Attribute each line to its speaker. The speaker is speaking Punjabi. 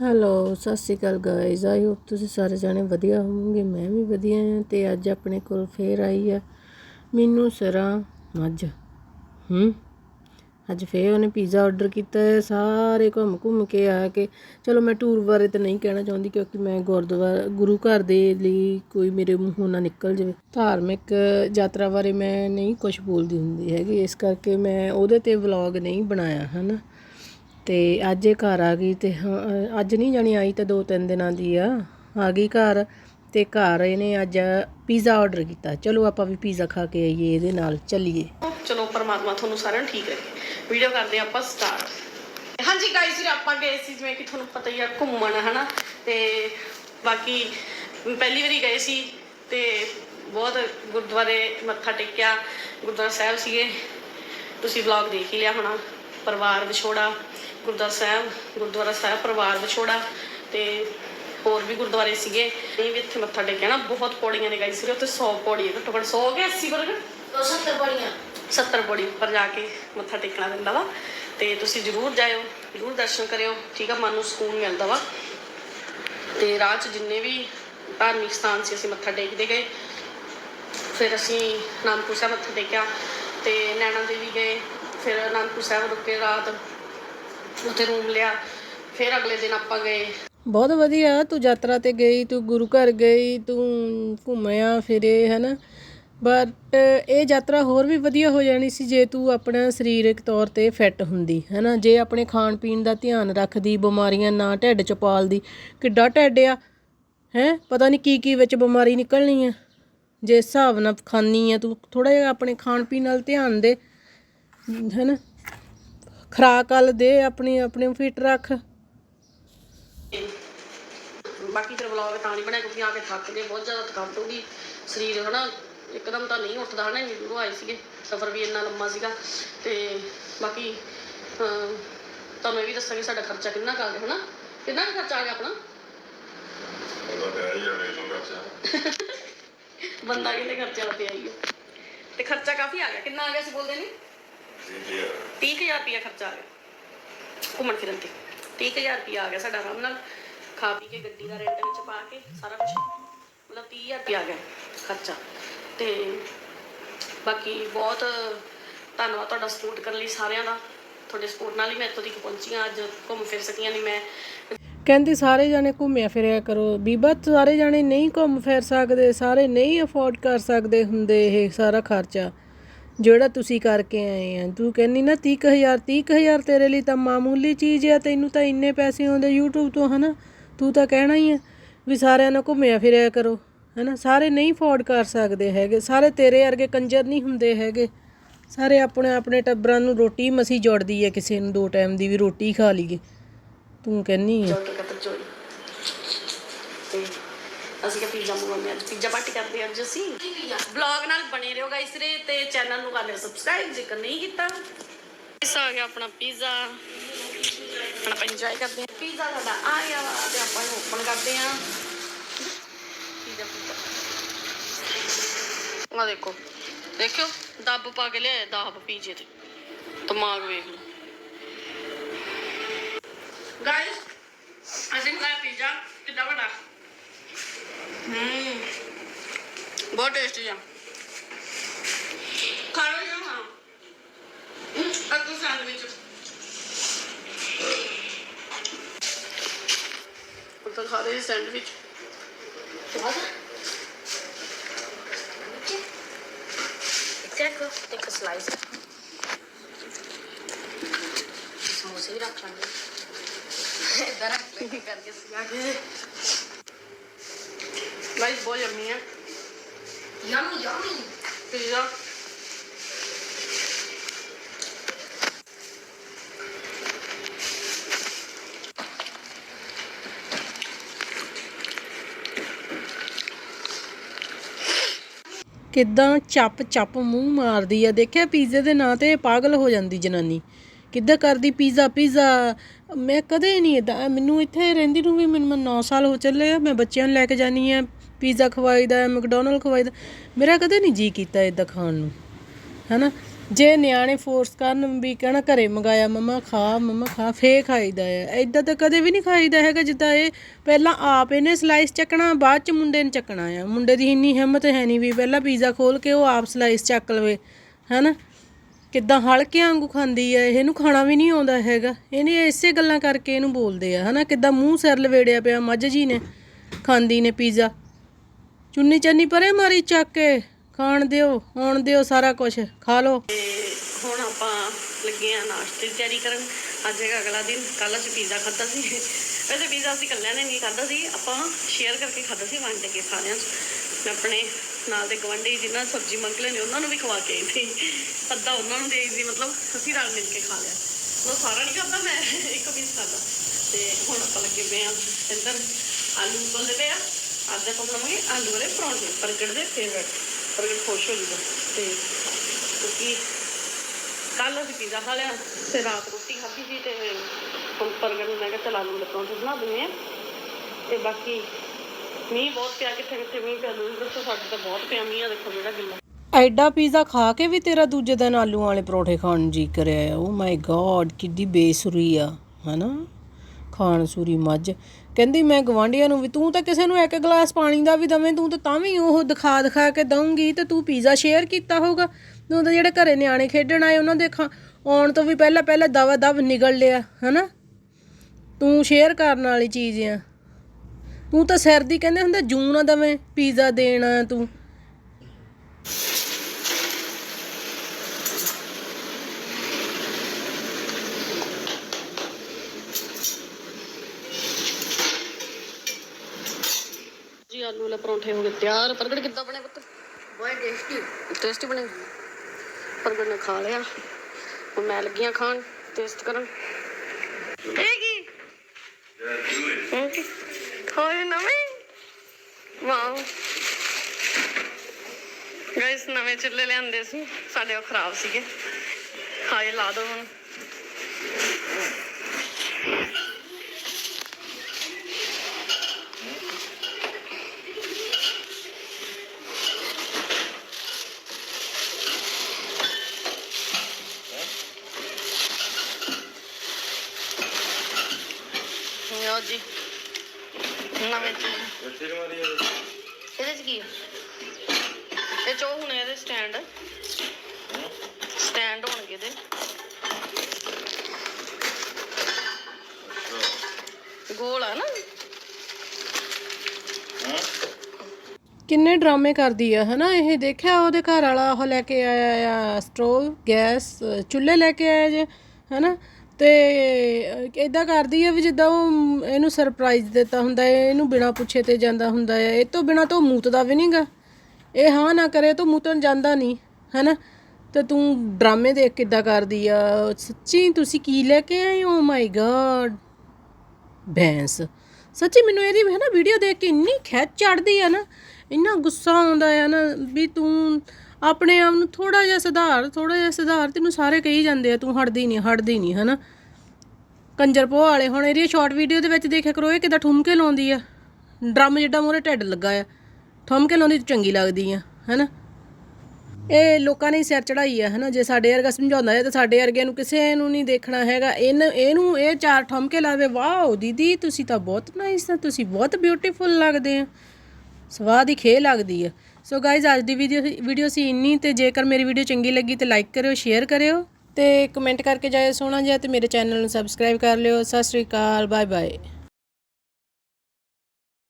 Speaker 1: ਹੈਲੋ ਸਤਿ ਸ਼੍ਰੀ ਅਕਾਲ ਗਾਇਜ਼ ਆਈ ਹੋਪ ਤੁਸੀਂ ਸਾਰੇ ਜਾਣੇ ਵਧੀਆ ਹੋਵੋਗੇ, ਮੈਂ ਵੀ ਵਧੀਆ ਹਾਂ ਤੇ ਅੱਜ ਆਪਣੇ ਕੋਲ ਫੇਰ ਆਈ ਆ। ਮੈਨੂੰ ਸਰਾਂ, ਮੱਝ, ਹੂੰ? ਅੱਜ ਫੇਰ ਉਹਨੇ ਪੀਜ਼ਾ ਆਰਡਰ ਕੀਤਾ ਹੈ, ਸਾਰੇ ਘੁੰਮ ਘੁੰਮ ਕੇ ਆ ਕੇ। ਚਲੋ ਮੈਂ ਟੂਰ ਬਾਰੇ ਤਾਂ ਨਹੀਂ ਕਹਿਣਾ ਚਾਹੁੰਦੀ ਕਿਉਂਕਿ ਮੈਂ ਗੁਰਦੁਆਰਾ, ਗੁਰੂ ਘਰ ਦੇ ਲਈ ਕੋਈ ਮੇਰੇ ਮੂੰਹੋਂ ਨਾ ਨਿਕਲ ਜਾਵੇ। ਧਾਰਮਿਕ ਯਾਤਰਾ ਬਾਰੇ ਮੈਂ ਨਹੀਂ ਕੁਝ ਬੋਲਦੀ ਹੁੰਦੀ ਹੈਗੀ, ਇਸ ਕਰਕੇ ਮੈਂ ਉਹਦੇ ਤੇ ਵਲੌਗ ਨਹੀਂ ਬਣਾਇਆ, ਹਨਾ? ਤੇ ਅੱਜ ਇਹ ਘਰ ਆ ਗਈ ਤੇ ਹਾਂ, ਅੱਜ ਨਹੀਂ ਜਾਣੀ ਆਈ ਤਾਂ ਦੋ ਤਿੰਨ ਦਿਨਾਂ ਦੀ ਆ। ਆ ਗਈ ਘਰ ਤੇ ਘਰ ਇਹਨੇ ਅੱਜ ਪੀਜ਼ਾ ਆਰਡਰ ਕੀਤਾ। ਚਲੋ ਆਪਾਂ ਵੀ ਪੀਜ਼ਾ ਖਾ ਕੇ ਆਈਏ ਇਹਦੇ ਨਾਲ ਚੱਲੀਏ।
Speaker 2: ਚਲੋ ਪਰਮਾਤਮਾ ਤੁਹਾਨੂੰ ਸਾਰਿਆਂ ਨੂੰ ਠੀਕ ਰੱਖੇ। ਵੀਡੀਓ ਕਰਦੇ ਹਾਂ ਆਪਾਂ ਸਟਾਰਟ ਹਾਂਜੀ ਗਾਇਸ ਜੀ ਆਪਾਂ ਗਏ ਸੀ ਜਿਵੇਂ ਕਿ ਤੁਹਾਨੂੰ ਪਤਾ ਹੀ ਆ ਘੁੰਮਣ ਹਨਾ? ਤੇ ਬਾਕੀ ਪਹਿਲੀ ਵਾਰੀ ਗਏ ਸੀ ਤੇ ਬਹੁਤ ਗੁਰਦੁਆਰੇ ਮੱਥਾ ਟੇਕਿਆ। ਗੁਰਦੁਆਰਾ ਸਾਹਿਬ ਸੀਗੇ। ਤੁਸੀਂ ਵਲੌਗ ਦੇਖ ਹੀ ਲਿਆ ਹੋਣਾ। ਪਰਿਵਾਰ ਵਿਛੋੜਾ। ਗੁਰਦੁਆਰਾ ਸਾਹਿਬ ਗੁਰਦੁਆਰਾ ਸਾਹਿਬ ਪਰਿਵਾਰ ਵਿਛੋੜਾ ਤੇ ਹੋਰ ਵੀ ਗੁਰਦੁਆਰੇ ਸੀਗੇ। ਇਹ ਵੀ ਇੱਥੇ ਮੱਥਾ ਟੇਕਿਆ ਨਾ ਬਹੁਤ ਪੌੜੀਆਂ ਨੇ ਗਾਈ ਸੀ ਉੱਥੇ 100 ਪੌੜੀ ਹੈ ਘੱਟੋ ਘੱਟ 100 ਕੇ 80 ਬਰਗਰ?
Speaker 3: 70 ਬੜੀਆਂ
Speaker 2: 70 ਪੌੜੀ ਉੱਪਰ ਜਾ ਕੇ ਮੱਥਾ ਟੇਕਣਾ ਪੈਂਦਾ ਵਾ। ਤੇ ਤੁਸੀਂ ਜ਼ਰੂਰ ਜਾਇਓ ਜ਼ਰੂਰ ਦਰਸ਼ਨ ਕਰਿਓ ਠੀਕ ਆ ਮਨ ਨੂੰ ਸਕੂਨ ਮਿਲਦਾ ਵਾ। ਤੇ ਰਾਹ 'ਚ ਜਿੰਨੇ ਵੀ ਧਾਰਮਿਕ ਸਥਾਨ ਸੀ ਅਸੀਂ ਮੱਥਾ ਟੇਕਦੇ ਗਏ। ਫਿਰ ਅਸੀਂ ਅਨੰਦਪੁਰ ਸਾਹਿਬ ਮੱਥਾ ਟੇਕਿਆ ਤੇ ਨੈਣਾ ਦੇਵੀ ਗਏ ਫਿਰ ਅਨੰਦਪੁਰ ਸਾਹਿਬ ਰੁਕੇ ਰਾਤ। ਉੱਥੇ ਰੂਮ ਲਿਆ, ਫਿਰ ਅਗਲੇ ਦਿਨ ਆਪਾਂ ਗਏ।
Speaker 1: ਬਹੁਤ ਵਧੀਆ, ਤੂੰ ਯਾਤਰਾ ਤੇ ਗਈ, ਤੂੰ ਗੁਰੂ ਘਰ ਗਈ, ਤੂੰ ਘੁੰਮਿਆ, ਫਿਰੇ, ਹੈਨਾ? ਬਟ ਇਹ ਯਾਤਰਾ ਹੋਰ ਵੀ ਵਧੀਆ ਹੋ ਜਾਣੀ ਸੀ ਜੇ ਤੂੰ ਆਪਣਾ ਸਰੀਰਕ ਤੌਰ ਤੇ ਫਿੱਟ ਹੁੰਦੀ, ਹੈਨਾ? ਜੇ ਆਪਣੇ ਖਾਣ ਪੀਣ ਦਾ ਧਿਆਨ ਰੱਖਦੀ, ਬਿਮਾਰੀਆਂ ਨਾ ਢਿੱਡ ਚ ਪਾਲਦੀ, ਕਿੱਡਾ ਢਿੱਡ ਆ, ਹੈ? ਪਤਾ ਨਹੀਂ ਕੀ ਕੀ ਵਿੱਚ ਬਿਮਾਰੀ ਨਿਕਲਣੀ ਆ। ਜੇ ਹਿਸਾਬ ਨਾਲ ਖਾਨੀ ਆ, ਤੂੰ ਥੋੜਾ ਜਿਹਾ ਆਪਣੇ ਖਾਣ ਪੀਣ ਨਾਲ ਧਿਆਨ ਦੇ, ਹੈਨਾ? ਖੁਰਾਕ ਵੱਲ ਦੇ ਆਪਣੀ ਆਪਣੇ ਫਿੱਟ ਰੱਖ।
Speaker 2: ਬਾਕੀ ਫਿਰ ਵਲੌਗ ਤਾਂ ਨਹੀਂ ਬਣਿਆ ਕਿਉਂਕਿ ਆ ਕੇ ਥੱਕ ਗਏ ਬਹੁਤ ਜ਼ਿਆਦਾ ਥਕਾਵਟ ਹੋ ਗਈ। ਸਰੀਰ ਹਨਾ ਇੱਕਦਮ ਤਾਂ ਨਹੀਂ ਉੱਠਦਾ ਹਨਾ ਦੂਰੋਂ ਆਏ ਸੀਗੇ। ਸਫ਼ਰ ਵੀ ਇੰਨਾ ਲੰਮਾ ਸੀਗਾ। ਤੇ ਬਾਕੀ ਤੁਹਾਨੂੰ ਇਹ ਵੀ ਦੱਸਾਂਗੇ ਸਾਡਾ ਖਰਚਾ ਕਿੰਨਾ ਕੁ ਆ ਗਿਆ ਹਨਾ। ਕਿੰਨਾ ਖਰਚਾ ਆ ਗਿਆ ਆਪਣਾ? ਬੰਦਾ ਕਿੰਨੇ ਖਰਚਾ। ਪਿਆ ਹੀ। ਤੇ ਖਰਚਾ ਕਾਫੀ ਆ ਗਿਆ ਕਿੰਨਾ ਆ ਗਿਆ ਸੀ ਬੋਲਦੇ ਨੇ?
Speaker 4: ਜੀ ਜੀ
Speaker 2: 30000 ਰੁਪਇਆ ਖਰਚਾ ਆ ਗਿਆ ਘੁੰਮਣ ਫਿਰਨ ਤੇ। 30000 ਰੁਪਇਆ ਆ ਗਿਆ ਸਾਡਾ ਆਰਾਮ ਨਾਲ। ਖਾ ਪੀ ਕੇ ਗੱਡੀ ਦਾ ਰੈਂਟ ਵਿੱਚ ਪਾ ਕੇ ਸਾਰਾ ਕੁਝ ਮਤਲਬ 30000 ਰੁਪਇਆ ਆ ਗਿਆ ਖਰਚਾ। ਤੇ ਬਾਕੀ ਬਹੁਤ ਧੰਨਵਾਦ ਤੁਹਾਡਾ ਸਪੋਰਟ ਕਰਨ ਲਈ ਸਾਰਿਆਂ ਦਾ। ਤੁਹਾਡੇ ਸਪੋਰਟ ਨਾਲ ਹੀ ਮੈਂ ਇੱਥੋਂ ਤੱਕ ਪਹੁੰਚੀ ਹਾਂ। ਅੱਜ ਘੁੰਮ ਫਿਰ ਸਕੀਆਂ ਨਹੀਂ ਮੈਂ।
Speaker 1: ਕਹਿੰਦੀ ਸਾਰੇ ਜਾਣੇ ਘੁੰਮਿਆ ਫਿਰਿਆ ਕਰੋ। ਬੀਬਾ ਸਾਰੇ ਜਾਣੇ ਨਹੀਂ ਘੁੰਮ ਫਿਰ ਸਕਦੇ, ਸਾਰੇ ਨਹੀਂ ਅਫੋਰਡ ਕਰ ਸਕਦੇ ਹੁੰਦੇ ਇਹ ਸਾਰਾ ਖਰਚਾ। ਜਿਹੜਾ ਤੁਸੀਂ ਕਰਕੇ ਆਏ ਆ। ਤੂੰ ਕਹਿੰਨੀ ਨਾ 30000 30000 ਤੇਰੇ ਲਈ ਤਾਂ ਮਾਮੂਲੀ ਚੀਜ਼ ਆ, ਤੈਨੂੰ ਤਾਂ ਇੰਨੇ ਪੈਸੇ ਆਉਂਦੇ YouTube ਤੋਂ, ਹਨਾ? ਤੂੰ ਤਾਂ ਕਹਿਣਾ ਹੀ ਆ ਵੀ ਸਾਰਿਆਂ ਨਾਲ ਘੁੰਮਿਆ ਫਿਰਿਆ ਕਰੋ, ਹਨਾ? ਸਾਰੇ ਨਹੀਂ ਅਫੋਰਡ ਕਰ ਸਕਦੇ ਹੈਗੇ। ਸਾਰੇ ਤੇਰੇ ਵਰਗੇ ਕੰਜਰ ਨਹੀਂ ਹੁੰਦੇ ਹੈਗੇ। ਸਾਰੇ ਆਪਣੇ ਆਪਣੇ ਟੱਬਰਾਂ ਨੂੰ ਰੋਟੀ ਮਸੀ ਜੋੜਦੀ ਹੈ ਕਿਸੇ ਨੂੰ, ਦੋ ਟਾਈਮ ਦੀ ਵੀ ਰੋਟੀ ਖਾ ਲਈਏ। ਤੂੰ ਕਹਿੰਨੀ ਆ
Speaker 2: ਜੋਟਰ ਕਤਰ ਚੋਰੀ ਤੇ ਅਸੀਂ ਕਿ ਪੀਜ਼ਾ ਮੰਗਵਾਉਂਦੇ ਅੱਜ ਪੀਜ਼ਾ ਪਾਰਟੀ ਕਰਦੇ ਹਾਂ ਅੱਜ ਅਸੀਂ। ਵਲੌਗ ਨਾਲ ਬਣੇ ਰਹੋ ਗਾਇਸ ਰੇ ਤੇ ਚੈਨਲ ਨੂੰ ਕਰ ਲਿਓ ਸਬਸਕ੍ਰਾਈਬ ਜੇਕਰ ਨਹੀਂ ਕੀਤਾ। ਇਸ ਆ ਗਿਆ ਆਪਣਾ ਪੀਜ਼ਾ ਹੁਣ ਆਪਾਂ ਇੰਜੋਏ ਕਰਦੇ ਹਾਂ। ਪੀਜ਼ਾ ਸਾਡਾ ਆ ਗਿਆ ਵਾ ਤੇ ਆਪਾਂ ਇਹਨੂੰ ਓਪਨ ਕਰਦੇ ਹਾਂ। ਪੀਜ਼ਾ ਪੀਜ਼ਾ ਆ ਦੇਖੋ, ਦੇਖਿਓ, ਦੱਬ ਪਾ ਕੇ ਲਿਆਏ ਦੱਬ ਪੀਜ਼ੇ ਤੇ। ਦਿਮਾਗ ਵੇਖ ਲਓ। ਗਾਇਸ ਅਸੀਂ ਖਾਇਆ ਪੀਜ਼ਾ ਕਿੱਦਾਂ ਵੱਡਾ? ਹਮ ਬਹੁਤ ਟੇਸਟੀ ਆ ਖਾ ਲਓ ਜੀ ਹਾਂ ਅੱਧੂ ਸੈਂਡਵਿਚ ਉਹ ਤਾਂ ਖਾ ਰਹੇ ਸੈਂਡਵਿਚ
Speaker 3: ਚੱਕ ਇੱਕ ਸਲਾਈਸ ਸਮੋਸੇ ਵੀ ਰੱਖ ਲਾਂਗੇ ਇਧਰ ਰੱਖ ਲੈ
Speaker 2: ਗਾਇਸ ਬਹੁਤ ਯੰਮੀ ਹੈ।
Speaker 3: Yummy yummy.
Speaker 2: ਪੀਜ਼ਾ
Speaker 1: ਕਿੱਦਾਂ ਚੱਪ ਚੱਪ ਮੂੰਹ ਮਾਰਦੀ ਆ। ਦੇਖਿਆ ਪੀਜ਼ੇ ਦੇ ਨਾਂ ਤੇ ਪਾਗਲ ਹੋ ਜਾਂਦੀ ਜਨਾਨੀ। ਕਿੱਦਾਂ ਕਰਦੀ ਪੀਜ਼ਾ ਪੀਜ਼ਾ। ਮੈਂ ਕਦੇ ਨਹੀਂ ਇਦਾਂ ਮੈਨੂੰ ਇੱਥੇ ਰਹਿੰਦੀ ਨੂੰ ਵੀ ਮੈਨੂੰ 9 ਸਾਲ ਹੋ ਚੱਲੇ ਆ। ਮੈਂ ਬੱਚਿਆਂ ਨੂੰ ਲੈ ਕੇ ਜਾਨੀ ਆ। ਪੀਜ਼ਾ ਖਵਾਈਦਾ ਮੈਕਡੋਨਲਡ ਖਵਾਈਦਾ ਮੇਰਾ ਕਦੇ ਨਹੀਂ ਜੀ ਕੀਤਾ ਇਦਾਂ ਖਾਣ ਨੂੰ, ਹੈਨਾ? ਜੇ ਨਿਆਣੇ ਫੋਰਸ ਕਰਨ ਵੀ ਕਹਿਣਾ, ਘਰੇ ਮੰਗਾਇਆ, ਮਮਾ ਖਾ ਮਮਾ ਖਾ ਫੇ ਖਾਈਦਾ ਆ। ਐਦਾਂ ਤਾਂ ਕਦੇ ਵੀ ਨਹੀਂ ਖਾਈਦਾ ਹੈਗਾ, ਜਿੱਦਾਂ ਇਹ ਪਹਿਲਾਂ ਆਪ ਇਹਨੇ ਸਲਾਈਸ ਚੱਕਣਾ, ਬਾਅਦ ਚ ਮੁੰਡੇ ਨੇ ਚੱਕਣਾ ਆ। ਮੁੰਡੇ ਦੀ ਇੰਨੀ ਹਿੰਮਤ ਹੈ ਨਹੀਂ ਵੀ ਪਹਿਲਾਂ ਪੀਜ਼ਾ ਖੋਲ ਕੇ ਉਹ ਆਪ ਸਲਾਈਸ ਚੱਕ ਲਵੇ, ਹੈਨਾ? ਕਿੱਦਾਂ ਹਲਕੇ ਵਾਂਗੂ ਖਾਂਦੀ ਹੈ ਇਹਨੂੰ ਖਾਣਾ ਵੀ ਨਹੀਂ ਆਉਂਦਾ ਹੈਗਾ। ਇਹਨੇ ਇਸੇ ਗੱਲਾਂ ਕਰਕੇ ਇਹਨੂੰ ਬੋਲਦੇ ਆ, ਹਨਾ? ਕਿੱਦਾਂ ਮੂੰਹ ਸਿਰ ਲਵੇੜਿਆ ਪਿਆ, ਮੱਝ ਜੀ ਨੇ, ਖਾਂਦੀ ਨੇ ਪੀਜ਼ਾ। ਚੁੰਨੀ ਚੰਨੀ ਪਰੇ ਮਾਰੀ ਚੱਕ ਕੇ। ਖਾਣ ਦਿਓ, ਆਉਣ ਦਿਓ ਸਾਰਾ ਕੁਝ ਖਾ ਲਓ।
Speaker 2: ਤੇ ਹੁਣ ਆਪਾਂ ਲੱਗੇ ਆ ਨਾਸ਼ਤੇ ਦੀ ਤਿਆਰੀ ਕਰਨ। ਅੱਜ ਹੈਗਾ ਅਗਲਾ ਦਿਨ। ਕੱਲ ਅਸੀਂ ਪੀਜ਼ਾ ਖਾਧਾ ਸੀ। ਵੈਸੇ ਪੀਜ਼ਾ ਅਸੀਂ ਇਕੱਲਿਆਂ ਨੇ ਨਹੀਂ ਖਾਧਾ ਸੀ। ਆਪਾਂ ਸ਼ੇਅਰ ਕਰਕੇ ਖਾਧਾ ਸੀ, ਵੰਡ ਕੇ ਸਾਰਿਆਂ 'ਚ। ਮੈਂ ਆਪਣੇ ਨਾਲ ਦੇ ਗਵੰਡੀ ਜਿਨ੍ਹਾਂ ਸਬਜ਼ੀ ਮੰਗ ਲੈਣੇ ਉਹਨਾਂ ਨੂੰ ਵੀ ਖਵਾ ਕੇ ਆਈ ਸੀ। ਅੱਧਾ ਉਹਨਾਂ ਨੂੰ ਦੇ ਸੀ, ਮਤਲਬ ਅਸੀਂ ਰਲ ਮਿਲ ਕੇ ਖਾ ਲਿਆ। ਮਤਲਬ ਸਾਰਾ ਨਹੀਂ ਖਾਧਾ, ਮੈਂ ਇੱਕ ਪੀਸ ਖਾਧਾ। ਤੇ ਹੁਣ ਆਪਾਂ ਲੱਗੇ ਪਏ ਆ ਇੱਧਰ ਆਲੂ ਉਬਲਦੇ ਪਏ ਆ। ਅੱਜ ਆਪਾਂ ਬਣਾਵਾਂਗੇ ਆਲੂ ਵਾਲੇ ਪਰੌਂਠੇ, ਪ੍ਰਗਟ ਦੇ ਫੇਵਰਟ ਪ੍ਰਗਟ ਖੁਸ਼ ਹੋ ਜੂਗਾ। ਤੇ ਕਿਉਂਕਿ ਕੱਲ ਅਸੀਂ ਪੀਜ਼ਾ ਖਾ ਲਿਆ, ਤੇ ਰਾਤ ਰੋਟੀ ਖਾਧੀ ਸੀ ਤੇ ਹੁਣ ਪ੍ਰਗਟ ਨੂੰ ਮੈਂ ਕਿਹਾ ਚਲ ਆਲੂ ਵਾਲੇ ਪਰੌਂਠੇ ਬਣਾ ਦਿੰਦੇ ਆ ਤੇ ਬਾਕੀ ਮੀਂਹ ਬਹੁਤ ਪਿਆ ਕਿੱਥੇ ਕਿੱਥੇ ਮੀਂਹ ਪਿਆ ਦੂਰ ਦੱਸੋ, ਸਾਡੇ ਤਾਂ ਬਹੁਤ ਪਿਆ ਮੀਂਹ ਆ ਦੇਖੋ ਜਿਹੜਾ ਗਿੱਲਾ।
Speaker 1: ਐਡਾ ਪੀਜ਼ਾ ਖਾ ਕੇ ਵੀ ਤੇਰਾ ਦੂਜੇ ਦਿਨ ਆਲੂ ਵਾਲੇ ਪਰੌਂਠੇ ਖਾਣ ਨੂੰ ਜੀ ਕਰਿਆ ਓ ਮਾਈ ਗॉड ਕਿੱਡੀ ਬੇਸੁਰੀ ਆ, ਹਨਾ? ਖਾਣ ਸੂਰੀ ਮੱਝ। ਕਹਿੰਦੀ, ਮੈਂ ਗਵਾਂਢੀਆਂ ਨੂੰ ਵੀ, ਤੂੰ ਤਾਂ ਕਿਸੇ ਨੂੰ ਇੱਕ ਗਲਾਸ ਪਾਣੀ ਦਾ ਵੀ ਦਵੇਂ, ਤੂੰ ਤਾਂ ਤਾਂ ਵੀ ਉਹ ਦਿਖਾ ਦਿਖਾ ਕੇ ਦਊਂਗੀ ਤੇ ਤੂੰ ਪੀਜ਼ਾ ਸ਼ੇਅਰ ਕੀਤਾ ਹੋਊਗਾ। ਤੂੰ ਤਾਂ ਜਿਹੜੇ ਘਰੇ ਨਿਆਣੇ ਖੇਡਣ ਆਏ, ਉਹਨਾਂ ਦੇ ਖਾ, ਆਉਣ ਤੋਂ ਵੀ ਪਹਿਲਾਂ ਪਹਿਲਾਂ ਦਵਾ ਦਵ ਨਿਗਲ ਲਿਆ, ਹਨਾ? ਤੂੰ ਸ਼ੇਅਰ ਕਰਨ ਵਾਲੀ ਚੀਜ਼ ਆ। ਤੂੰ ਤਾਂ ਸਿਰ ਦੀ ਕਹਿੰਦੇ ਹੁੰਦੇ, ਜੂ ਨਾ ਦਵੇਂ ਪੀਜ਼ਾ ਦੇਣਾ ਤੂੰ।
Speaker 2: ਆਲੂ ਵਾਲੇ ਪਰੌਂਠੇ ਹੋ ਗਏ ਤਿਆਰ ਪ੍ਰਗਟ ਕਿੱਦਾਂ ਬਣੇ ਪੁੱਤ
Speaker 3: ਬਹੁਤ ਟੇਸਟੀ
Speaker 2: ਟੇਸਟੀ ਬਣੇ ਪ੍ਰਗਟ ਨੇ ਖਾ ਲਿਆ ਹੁਣ ਮੈਂ ਲੱਗੀ ਹਾਂ ਖਾਣ ਟੇਸਟ ਕਰਨ ਇਹ ਕੀ ਇਹ ਕੀ? ਹੋਏ ਨਵੇਂ ਵਾਓ ਗਾਇਸ ਨਵੇਂ ਚੁੱਲ੍ਹੇ ਲਿਆਂਦੇ ਸੀ ਸਾਡੇ ਉਹ ਖਰਾਬ ਸੀਗੇ ਹਾਏ ਲਾ ਦੋ ਹੁਣ ਲਓ ਜੀ ਨਵੇਂ ਚੁੱਲ੍ਹੇ
Speaker 4: ਇੱਥੇ ਕਿ ਮਾਰੀ
Speaker 2: ਇਹਦੇ ਚ ਕੀ ਆ? ਇਹ ਚੋ ਹੁਣ ਇਹਦੇ ਸਟੈਂਡ। ਸਟੈਂਡ ਹੋਣਗੇ ਇਹਦੇ। ਗੋਲ ਆ ਨਾ।
Speaker 1: ਕਿੰਨੇ ਡਰਾਮੇ ਕਰਦੀ ਆ, ਹਨਾ? ਇਹ ਦੇਖਿਆ ਉਹਦੇ ਘਰ ਵਾਲਾ ਉਹ ਲੈ ਕੇ ਆਇਆ ਆ, ਸਟੋਵ, ਗੈਸ, ਚੁੱਲ੍ਹੇ ਲੈ ਕੇ ਆਇਆ ਜੇ, ਹਨਾ? ਤੇ ਇਦਾਂ ਕਰਦੀ ਆ ਵੀ ਜਿੱਦਾਂ ਉਹ ਇਹਨੂੰ ਸਰਪ੍ਰਾਈਜ਼ ਦਿੱਤਾ ਹੁੰਦਾ ਹੈ, ਇਹਨੂੰ ਬਿਨਾਂ ਪੁੱਛੇ ਤੇ ਜਾਂਦਾ ਹੁੰਦਾ ਹੈ। ਇਹ ਤੋਂ ਬਿਨਾਂ ਤਾਂ ਮੂਤ ਦਾ ਵੀ ਨਹੀਂਗਾ ਇਹ ਹਾਂ ਨਾ ਕਰੇ ਤਾਂ ਮੂਤਣ ਜਾਂਦਾ ਨਹੀਂ ਹੈਨਾ? ਤੇ ਤੂੰ ਡਰਾਮੇ ਦੇਖ ਕਿੱਦਾਂ ਕਰਦੀ ਆ? ਸੱਚੀ ਤੁਸੀਂ ਕੀ ਲੈ ਕੇ ਆਏ ਓ ਮਾਈ ਗॉड ਭੈਂਸ। ਸੱਚੀ ਮੈਨੂੰ ਇਹਦੀ ਹੈ ਨਾ ਵੀਡੀਓ ਦੇਖ ਕੇ ਇੰਨੀ ਖਿੱਚ ਚੜਦੀ ਆ ਨਾ, ਇੰਨਾ ਗੁੱਸਾ ਆਉਂਦਾ ਆ ਨਾ ਵੀ ਤੂੰ ਆਪਣੇ ਆਪ ਨੂੰ ਥੋੜਾ ਜਿਹਾ ਸੁਧਾਰ ਥੋੜਾ ਜਿਹਾ ਸੁਧਾਰ ਤੈਨੂੰ ਸਾਰੇ ਕਹੀ ਜਾਂਦੇ ਆ, ਤੂੰ ਹਟਦੀ ਨਹੀਂ ਹਟਦੀ ਨਹੀਂ, ਹਨਾ? ਕੰਜਰ ਪੋ ਵਾਲੇ, ਹੁਣ ਇਹਦੀ ਸ਼ਾਰਟ ਵੀਡੀਓ ਦੇ ਵਿੱਚ ਦੇਖਿਆ ਕਰੋ, ਇਹ ਕਿਦਾਂ ਠੁਮਕੇ ਲਾਉਂਦੀ ਆ। ਡਰਮ ਜਿੱਡਾ ਮੂਹਰੇ ਢਿੱਡ ਲੱਗਾ ਆ। ਠੁਮਕੇ ਲਾਉਂਦੀ ਤਾਂ ਚੰਗੀ ਲੱਗਦੀ ਆ, ਹਨਾ? ਇਹ ਲੋਕਾਂ ਨੇ ਸਿਰ ਚੜਾਈ ਆ, ਹਨਾ? ਜੇ ਸਾਡੇ ਵਰਗਾ ਸਮਝਾਉਂਦਾ ਹੈ ਤਾਂ ਸਾਡੇ ਵਰਗਿਆਂ ਨੂੰ ਕਿਸੇ ਨੂੰ ਨਹੀਂ ਦੇਖਣਾ ਹੈਗਾ। ਇਹਨ, ਇਹਨੂੰ ਇਹ ਚਾਰ ਠਮਕੇ ਲਾਵੇ, ਵਾਓ, ਦੀਦੀ, ਤੁਸੀਂ ਤਾਂ ਬਹੁਤ ਨਾਈਸ ਆ, ਤੁਸੀਂ ਬਹੁਤ ਬਿਊਟੀਫੁਲ ਲੱਗਦੇ ਆ। ਸਵਾਦ ਹੀ ਖੇ ਲੱਗਦੀ ਆ। ਸੋ ਗਾਇਜ਼ ਅੱਜ ਦੀ ਵੀਡੀਓ ਵੀਡੀਓ ਸੀ ਇੰਨੀ, ਤੇ ਜੇਕਰ ਮੇਰੀ ਵੀਡੀਓ ਚੰਗੀ ਲੱਗੀ ਤੇ ਲਾਈਕ ਕਰਿਓ ਸ਼ੇਅਰ ਕਰਿਓ, ਤੇ ਕਮੈਂਟ ਕਰਕੇ ਜਾਇਓ ਸੋਹਣਾ ਜਿਹਾ ਤੇ ਮੇਰੇ ਚੈਨਲ ਨੂੰ ਸਬਸਕ੍ਰਾਈਬ ਕਰ ਲਿਓ। ਸਤਿ ਸ਼੍ਰੀ ਅਕਾਲ ਬਾਏ ਬਾਏ